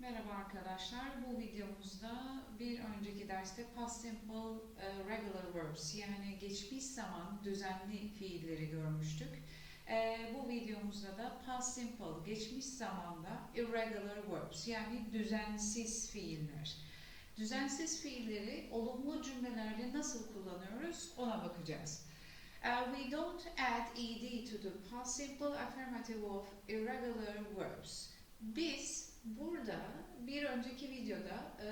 Merhaba arkadaşlar. Bu videomuzda bir önceki derste past simple e, regular verbs yani geçmiş zaman düzenli fiilleri görmüştük. E, bu videomuzda da past simple geçmiş zamanda irregular verbs yani düzensiz fiiller. Düzensiz fiilleri olumlu cümlelerde nasıl kullanıyoruz ona bakacağız. Uh, we don't add ed to the past simple affirmative of irregular verbs. Biz burada bir önceki videoda e,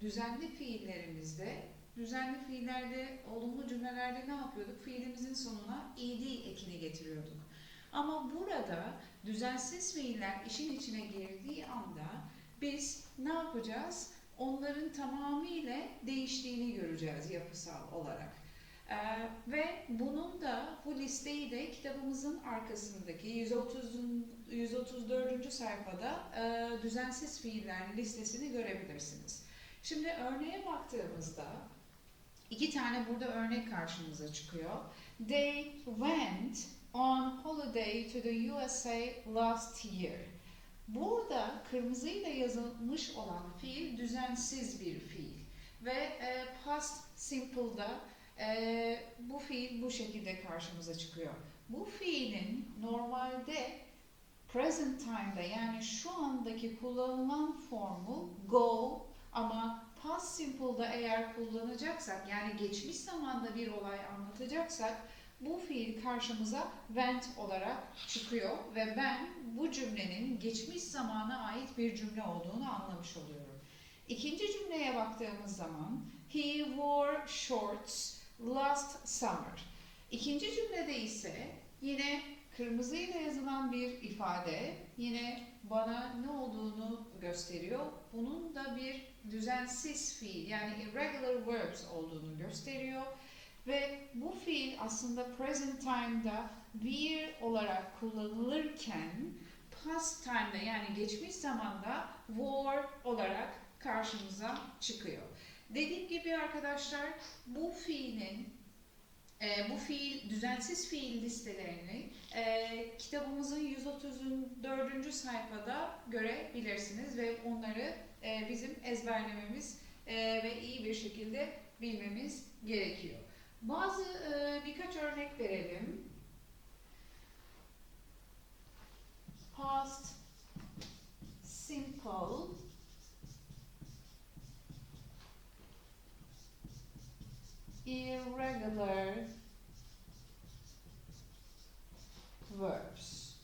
düzenli fiillerimizde, düzenli fiillerde, olumlu cümlelerde ne yapıyorduk? Fiilimizin sonuna ed ekini getiriyorduk. Ama burada düzensiz fiiller işin içine girdiği anda biz ne yapacağız? Onların tamamıyla değiştiğini göreceğiz yapısal olarak. Ee, ve bunun da bu listeyi de kitabımızın arkasındaki 130. 134. sayfada e, düzensiz fiiller listesini görebilirsiniz. Şimdi örneğe baktığımızda iki tane burada örnek karşımıza çıkıyor. They went on holiday to the USA last year. Burada kırmızıyla yazılmış olan fiil düzensiz bir fiil ve e, past simple'da ee, bu fiil bu şekilde karşımıza çıkıyor. Bu fiilin normalde present time'da yani şu andaki kullanılan formu go ama past simple'da eğer kullanacaksak yani geçmiş zamanda bir olay anlatacaksak bu fiil karşımıza went olarak çıkıyor ve ben bu cümlenin geçmiş zamana ait bir cümle olduğunu anlamış oluyorum. İkinci cümleye baktığımız zaman he wore shorts last summer. İkinci cümlede ise yine kırmızıyla yazılan bir ifade yine bana ne olduğunu gösteriyor. Bunun da bir düzensiz fiil yani irregular verbs olduğunu gösteriyor. Ve bu fiil aslında present time'da wear olarak kullanılırken past time'da yani geçmiş zamanda wore olarak karşımıza çıkıyor. Dediğim gibi arkadaşlar bu fiilin e, bu fiil düzensiz fiil listelerini e, kitabımızın 134. sayfada görebilirsiniz ve onları e, bizim ezberlememiz e, ve iyi bir şekilde bilmemiz gerekiyor. Bazı e, birkaç örnek verelim. Past simple irregular verbs.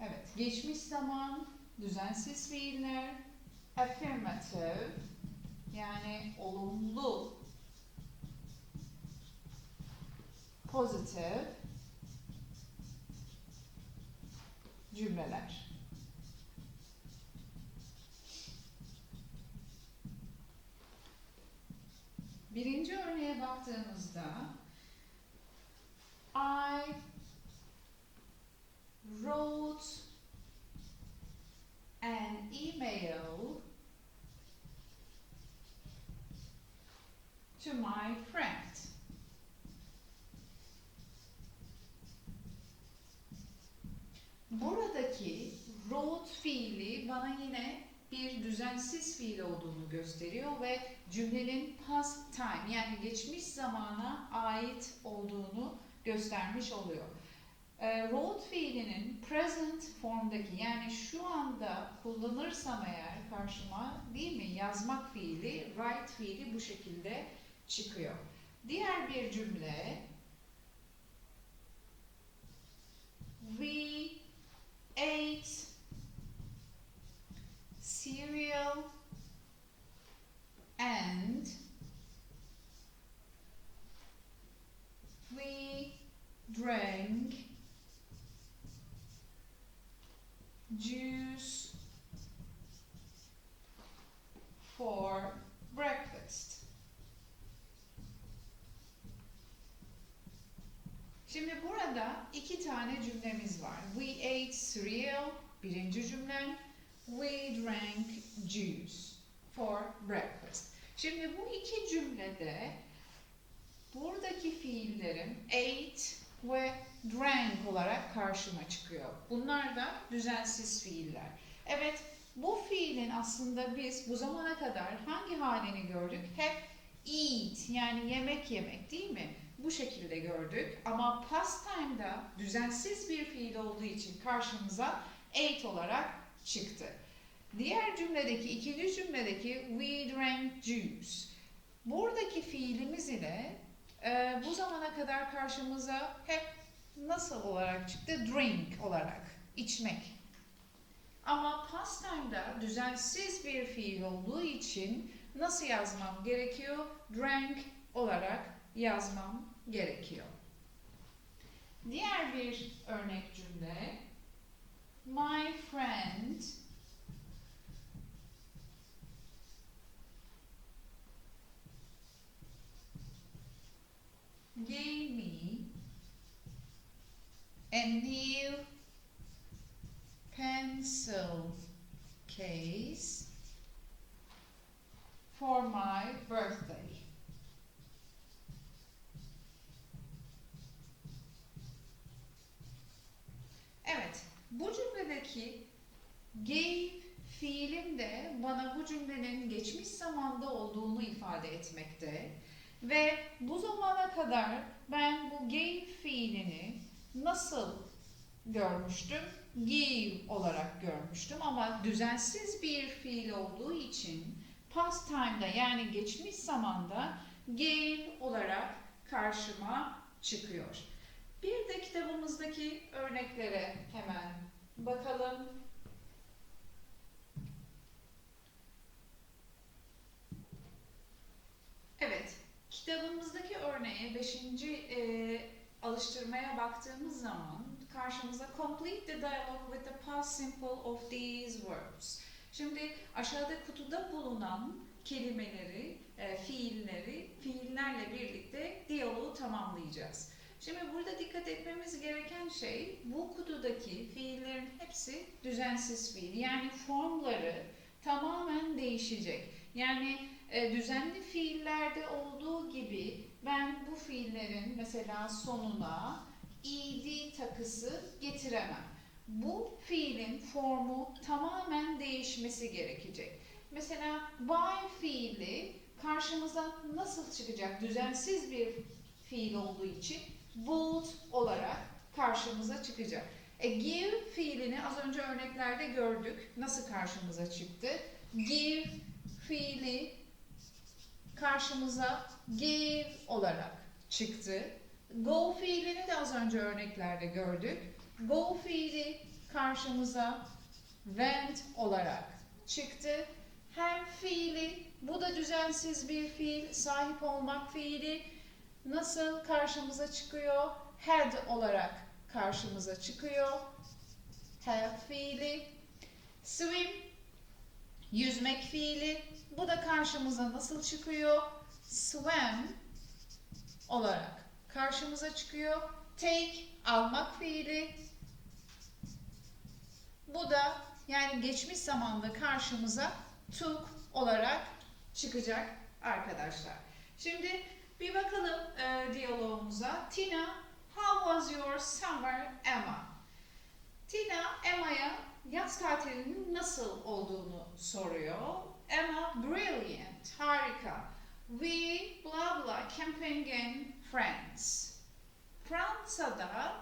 Evet, geçmiş zaman, düzensiz fiiller, affirmative yani olumlu, pozitif cümleler. Birinci örneğe baktığımızda I wrote an email to my friend. Buradaki wrote fiili bana yine bir düzensiz fiil olduğunu gösteriyor ve cümlenin past time yani geçmiş zamana ait olduğunu göstermiş oluyor. E, wrote fiilinin present formdaki yani şu anda kullanırsam eğer karşıma değil mi yazmak fiili, write fiili bu şekilde çıkıyor. Diğer bir cümle We ate cereal and we drank juice for breakfast. Şimdi burada iki tane cümlemiz var. We ate cereal, birinci cümlem. We drank juice for breakfast. Şimdi bu iki cümlede buradaki fiillerim ate ve drank olarak karşıma çıkıyor. Bunlar da düzensiz fiiller. Evet, bu fiilin aslında biz bu zamana kadar hangi halini gördük? Hep eat yani yemek yemek değil mi? Bu şekilde gördük ama past time'da düzensiz bir fiil olduğu için karşımıza ate olarak çıktı. Diğer cümledeki, ikinci cümledeki we drank juice. Buradaki fiilimiz ile e, bu zamana kadar karşımıza hep nasıl olarak çıktı? Drink olarak, içmek. Ama past time'da düzensiz bir fiil olduğu için nasıl yazmam gerekiyor? Drank olarak yazmam gerekiyor. Diğer bir örnek cümle. My friend gave me a new pencil case for my birthday. Evet, bu cümledeki gave fiilim de bana bu cümlenin geçmiş zamanda olduğunu ifade etmekte. Ve bu zamana kadar ben bu gave fiilini nasıl görmüştüm? Give olarak görmüştüm ama düzensiz bir fiil olduğu için past time'da yani geçmiş zamanda gave olarak karşıma çıkıyor. Bir de kitabımızdaki örneklere hemen bakalım. Evet, kitabımızdaki örneğe 5. E, alıştırmaya baktığımız zaman karşımıza complete the dialogue with the past simple of these verbs. Şimdi aşağıda kutuda bulunan kelimeleri, e, fiilleri, fiillerle birlikte diyaloğu tamamlayacağız. Şimdi burada dikkat etmemiz gereken şey bu kutudaki fiillerin hepsi düzensiz fiil. Yani formları tamamen değişecek. Yani e, düzenli fiillerde olduğu gibi ben bu fiillerin mesela sonuna ed takısı getiremem. Bu fiilin formu tamamen değişmesi gerekecek. Mesela buy fiili karşımıza nasıl çıkacak? Düzensiz bir fiil olduğu için bold olarak karşımıza çıkacak. E, give fiilini az önce örneklerde gördük. Nasıl karşımıza çıktı? Give fiili karşımıza give olarak çıktı. Go fiilini de az önce örneklerde gördük. Go fiili karşımıza went olarak çıktı. Have fiili, bu da düzensiz bir fiil, sahip olmak fiili nasıl karşımıza çıkıyor? Had olarak karşımıza çıkıyor. Have fiili. Swim, yüzmek fiili. Bu da karşımıza nasıl çıkıyor? Swam olarak karşımıza çıkıyor. Take, almak fiili. Bu da yani geçmiş zamanda karşımıza took olarak çıkacak arkadaşlar. Şimdi bir bakalım e, diyalogumuza. Tina, how was your summer, Emma? Tina, Emma'ya yaz tatilinin nasıl olduğunu soruyor. Emma, brilliant, harika. We, blah blah, camping in France. Fransa'da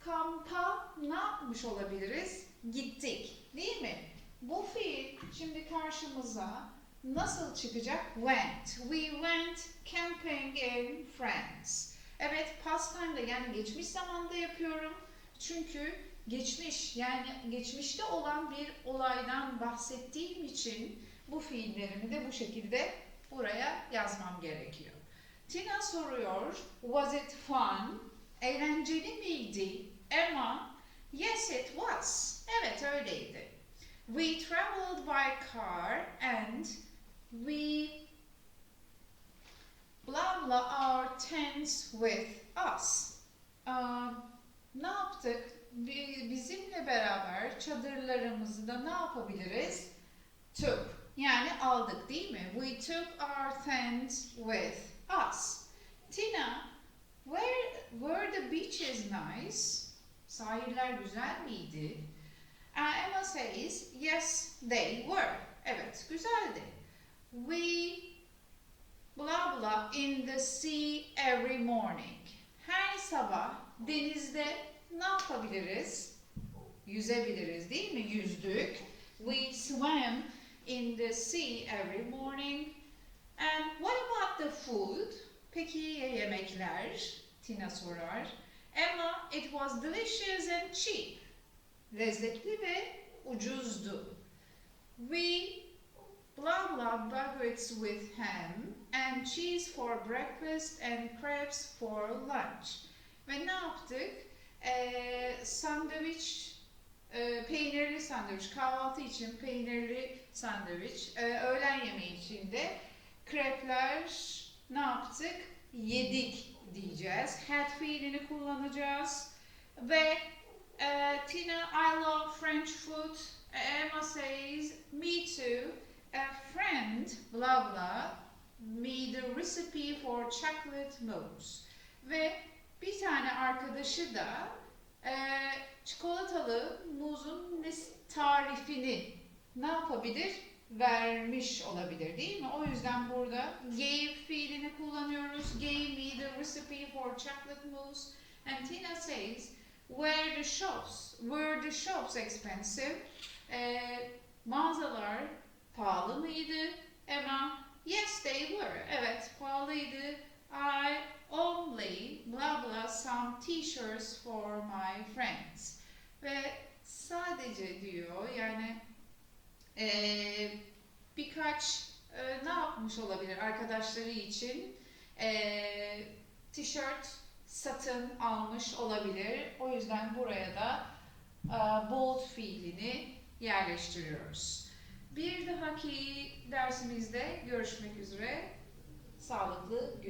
kampa ne yapmış olabiliriz? Gittik, değil mi? Bu fiil şimdi karşımıza nasıl çıkacak? Went. We went camping in France. Evet, past time'da yani geçmiş zamanda yapıyorum. Çünkü geçmiş yani geçmişte olan bir olaydan bahsettiğim için bu fiillerimi de bu şekilde buraya yazmam gerekiyor. Tina soruyor, was it fun? Eğlenceli miydi? Emma, yes it was. Evet öyleydi. We traveled by car and we blah blah our tents with us. Aa, ne yaptık? Bi- Bizimle beraber çadırlarımızı da ne yapabiliriz? Took. Yani aldık değil mi? We took our tents with us. Tina, where were the beaches nice? Sahiller güzel miydi? Uh, Emma says, yes, they were. Evet, güzeldi. We blah blah in the sea every morning. Her sabah denizde ne yapabiliriz? Yüzebiliriz değil mi? Yüzdük. We swam in the sea every morning. And what about the food? Peki ya yemekler? Tina sorar. Emma, it was delicious and cheap. Lezzetli ve ucuzdu. We blah blah baguettes with ham and cheese for breakfast and crepes for lunch. Ve ne yaptık? Ee, sandviç, e, peynirli sandviç, kahvaltı için peynirli sandviç, e, öğlen yemeği için de krepler ne yaptık? Yedik diyeceğiz. Had fiilini kullanacağız. Ve e, Tina, I love French food. Emma says, me too. A friend, blah blah, me the recipe for chocolate mousse. Ve bir tane arkadaşı da e, çikolatalı muzun tarifini ne yapabilir? Vermiş olabilir değil mi? O yüzden burada gave fiilini kullanıyoruz. Gave me the recipe for chocolate mousse. And Tina says, were the shops, were the shops expensive? E, mağazalar pahalı mıydı? Emma, yes they were. Evet, pahalıydı. I only blah blah some t-shirts for my friends. Ve sadece diyor yani eee, birkaç eee, ne yapmış olabilir arkadaşları için eee tişört satın almış olabilir. O yüzden buraya da eee, bold fiilini yerleştiriyoruz. Bir dahaki dersimizde görüşmek üzere. Sağlıklı